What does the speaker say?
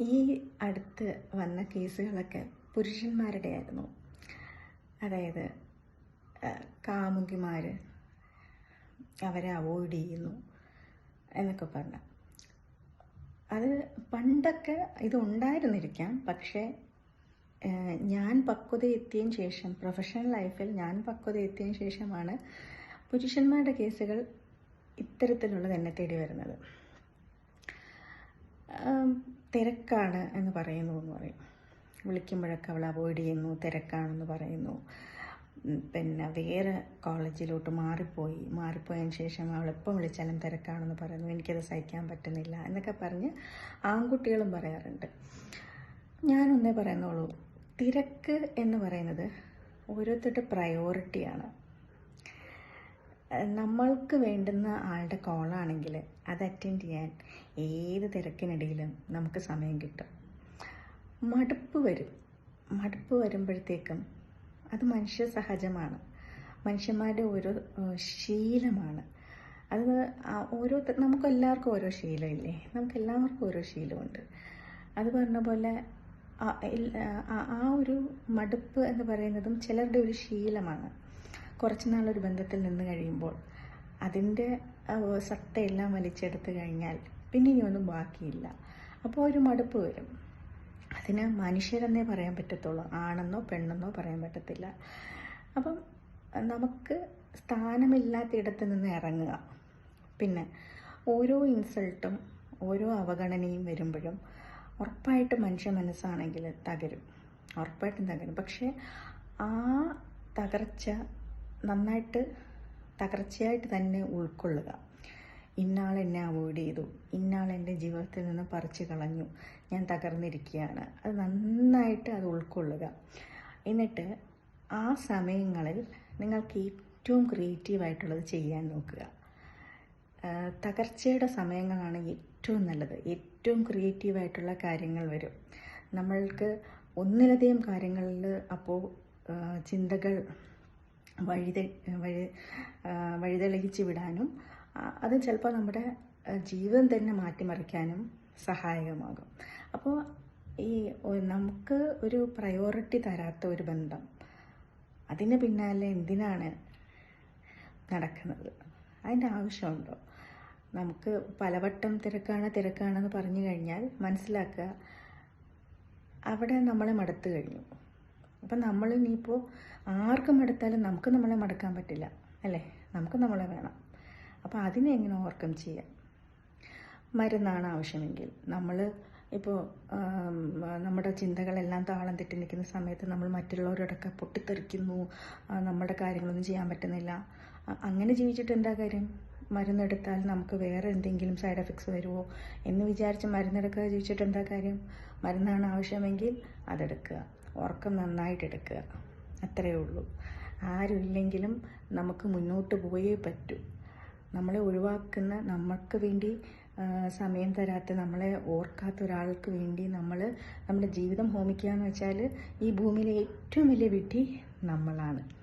ഈ അടുത്ത് വന്ന കേസുകളൊക്കെ പുരുഷന്മാരുടെ ആയിരുന്നു അതായത് കാമുകിമാർ അവരെ അവോയ്ഡ് ചെയ്യുന്നു എന്നൊക്കെ പറഞ്ഞു. അത് പണ്ടൊക്കെ ഇത് ഉണ്ടായിരുന്നിരിക്കാം പക്ഷേ ഞാൻ പക്വത എത്തിയതിന് ശേഷം പ്രൊഫഷണൽ ലൈഫിൽ ഞാൻ പക്വത എത്തിയതിന് ശേഷമാണ് പുരുഷന്മാരുടെ കേസുകൾ ഇത്തരത്തിലുള്ളത് എന്നെ തേടി വരുന്നത്. തിരക്കാണ് എന്ന് പറയുന്നു എന്ന് പറയും. വിളിക്കുമ്പോഴൊക്കെ അവൾ അവോയ്ഡ് ചെയ്യുന്നു തിരക്കാണെന്ന് പറയുന്നു. പിന്നെ വേറെ കോളേജിലോട്ട് മാറിപ്പോയി. മാറിപ്പോയതിന് ശേഷം അവൾ എപ്പോൾ വിളിച്ചാലും തിരക്കാണെന്ന് പറയുന്നു. എനിക്കത് സഹിക്കാൻ പറ്റുന്നില്ല എന്നൊക്കെ പറഞ്ഞ് ആൺകുട്ടികളും പറയാറുണ്ട്. ഞാനൊന്നേ പറയുന്നുള്ളൂ. തിരക്ക് എന്ന് പറയുന്നത് ഓരോരുത്തരുടെ പ്രയോറിറ്റിയാണ് നമ്മൾക്ക് വേണ്ടുന്ന ആളുടെ കോളാണെങ്കിൽ അത് അറ്റൻഡ് ചെയ്യാൻ ഏത് തിരക്കിനിടയിലും നമുക്ക് സമയം കിട്ടും. മടുപ്പ് വരും. മടുപ്പ് വരുമ്പോഴത്തേക്കും അത് മനുഷ്യ സഹജമാണ്. മനുഷ്യന്മാരുടെ ഓരോ ശീലമാണ്. അത് ഓരോ നമുക്ക് എല്ലാവർക്കും ഓരോ ശീലമില്ലേ? നമുക്ക് എല്ലാവർക്കും ഓരോ ശീലമുണ്ട്. അത് പറഞ്ഞ പോലെ ആ ഒരു മടുപ്പ് എന്ന് പറയുന്നതും ചിലരുടെ ഒരു ശീലമാണ്. കുറച്ച് നാളൊരു ബന്ധത്തിൽ നിന്ന് കഴിയുമ്പോൾ അതിന്റെ സത്തയെല്ലാം വലിച്ചെടുത്ത് കഴിഞ്ഞാൽ പിന്നെ ഇനി ഒന്നും ബാക്കിയില്ല. അപ്പോൾ ഒരു മടുപ്പ് വരും. അതിന് മനുഷ്യരെന്നേ പറയാൻ പറ്റത്തുള്ളൂ. ആണെന്നോ പെണ്ണെന്നോ പറയാൻ പറ്റത്തില്ല. അപ്പം നമുക്ക് സ്ഥാനമില്ലാത്തയിടത്ത് നിന്ന് ഇറങ്ങുക. പിന്നെ ഓരോ ഇൻസൾട്ടും ഓരോ അവഗണനയും വരുമ്പോഴും ഉറപ്പായിട്ട് മനുഷ്യ മനസ്സാണെങ്കിൽ തകരും. ഉറപ്പായിട്ടും തകരും. പക്ഷേ ആ തകർച്ച നന്നായിട്ട് തകർച്ചയായിട്ട് തന്നെ ഉൾക്കൊള്ളുക. ഇന്നാൾ എന്നെ അവോയ്ഡ് ചെയ്തു. ഇന്നാൾ എന്റെ ജീവിതത്തിൽ നിന്ന് പറിച്ചു കളഞ്ഞു. ഞാൻ തകർന്നിരിക്കുകയാണ്. അത് നന്നായിട്ട് അത് ഉൾക്കൊള്ളുക. എന്നിട്ട് ആ സമയങ്ങളിൽ നിങ്ങൾക്ക് ഏറ്റവും ക്രിയേറ്റീവായിട്ടുള്ളത് ചെയ്യാൻ നോക്കുക. തകർച്ചയുടെ സമയങ്ങളാണ് ഏറ്റവും നല്ലത്. ഏറ്റവും ക്രിയേറ്റീവായിട്ടുള്ള കാര്യങ്ങൾ വരും. നമ്മൾക്ക് ഒന്നിലധികം കാര്യങ്ങളിൽ അപ്പോൾ ചിന്തകൾ വഴിതെ വഴി വഴിതെളിയിച്ച് വിടാനും അത് ചിലപ്പോൾ നമ്മുടെ ജീവിതം തന്നെ മാറ്റിമറിക്കാനും സഹായകമാകും. അപ്പോൾ ഈ നമുക്ക് ഒരു പ്രയോറിറ്റി തരാത്ത ഒരു ബന്ധം അതിന് പിന്നാലെ എന്തിനാണ് നടക്കുന്നത്? അതിന്റെ ആവശ്യമുണ്ടോ? നമുക്ക് പലവട്ടം തിരക്കാണ് തിരക്കാണെന്ന് പറഞ്ഞു കഴിഞ്ഞാൽ മനസ്സിലാക്കുക അവിടെ നമ്മളെ മടുത്തു കഴിഞ്ഞു. അപ്പം നമ്മൾ ഇനിയിപ്പോൾ ആർക്കും മടുത്താലും നമുക്ക് നമ്മളെ മടക്കാൻ പറ്റില്ല അല്ലേ? നമുക്ക് നമ്മളെ വേണം. അപ്പോൾ അതിനെ എങ്ങനെ ഓവർകം ചെയ്യാം? മരുന്നാണ് ആവശ്യമെങ്കിൽ. നമ്മൾ ഇപ്പോൾ നമ്മുടെ ചിന്തകളെല്ലാം താളം തെറ്റി നിൽക്കുന്ന സമയത്ത് നമ്മൾ മറ്റുള്ളവരോടൊക്കെ പൊട്ടിത്തെറിക്കുന്നു നമ്മുടെ കാര്യങ്ങളൊന്നും ചെയ്യാൻ പറ്റുന്നില്ല. അങ്ങനെ ജീവിച്ചിട്ട് എന്താ കാര്യം? മരുന്നെടുത്താൽ നമുക്ക് വേറെ എന്തെങ്കിലും സൈഡ് എഫക്ട്സ് വരുമോ എന്ന് വിചാരിച്ച് മരുന്നെടുക്കാതെ ജീവിച്ചിട്ട് എന്താ കാര്യം? മരുന്നാണ് ആവശ്യമെങ്കിൽ അതെടുക്കുക. ഉറക്കം നന്നായിട്ട് എടുക്കുക. അത്രയേ ഉള്ളൂ. ആരുമില്ലെങ്കിലും നമുക്ക് മുന്നോട്ട് പോയേ പറ്റൂ. നമ്മളെ ഒഴിവാക്കുന്ന നമ്മൾക്ക് വേണ്ടി സമയം തരാത്ത നമ്മളെ ഓർക്കാത്ത ഒരാൾക്ക് വേണ്ടി നമ്മൾ നമ്മുടെ ജീവിതം ഹോമിക്കുക എന്ന് വെച്ചാൽ ഈ ഭൂമിയിലെ ഏറ്റവും വലിയ വിധി നമ്മളാണ്.